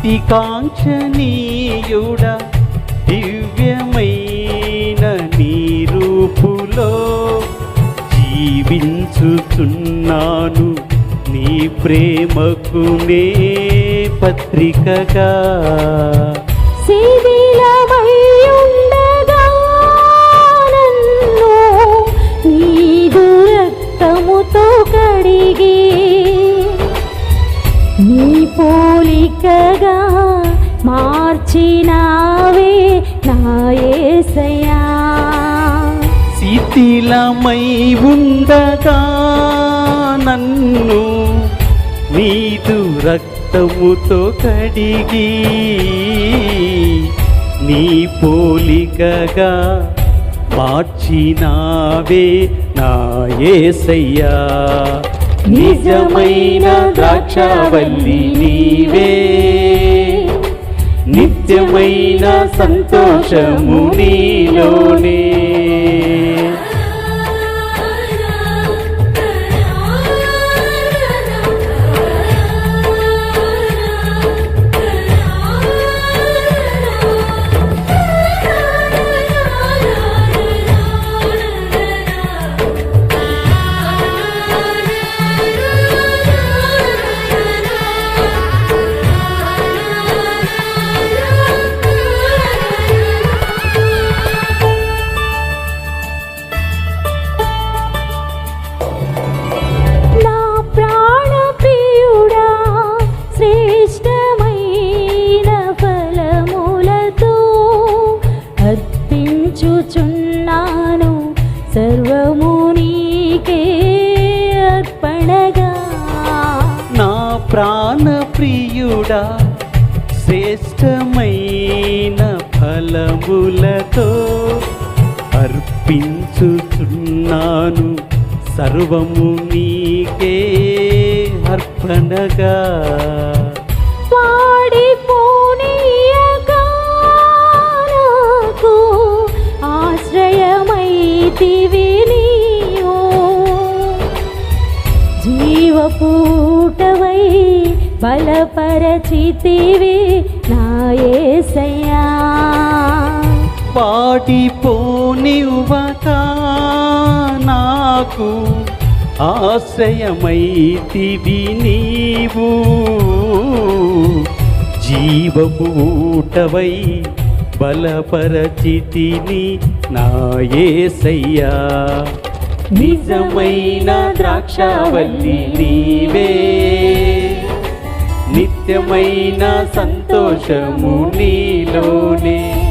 అతి కాంక్షణీయుడ దివ్యమైన నీ రూపులో జీవించుచున్నాను. నీ ప్రేమకు నే పత్రికగా. శిథిలమై ఉండగా నన్ను నీదు రక్తముతో కడిగి నీ పోలికగా మార్చినావే నా యేసయ్యా నిజమైన ద్రాక్షవల్లి నీవే. నిత్యమైన సంతోషము నీలోనే. ప్రాణప్రియుడా శ్రేష్టమైన ఫలములతో అర్పించుచున్నాను. సర్వము నీకే అర్పణగా. పాడిపోనీయగా నాకు ఆశ్రయమైతివి నీవు. జీవపు బలపరచితివి నాయసయ్యా యేసయ్యా పాడిపోనివ్వక నాకు ఆశ్రయమైతివి నీవు. జీవపూటవై బలపరచితిని నాయసయ్యా నిజమైన ద్రాక్షవల్లి నీవే. నిత్యమైన సంతోషము నీలోనే.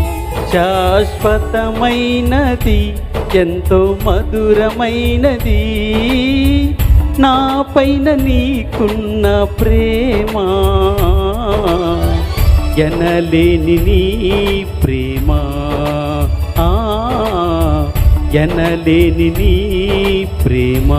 శాశ్వతమైనది ఎంతో మధురమైనది. నా పైన నీకున్న ప్రేమ. ఎనలేని నీ ప్రేమ. ఎనలేని నీ ప్రేమ.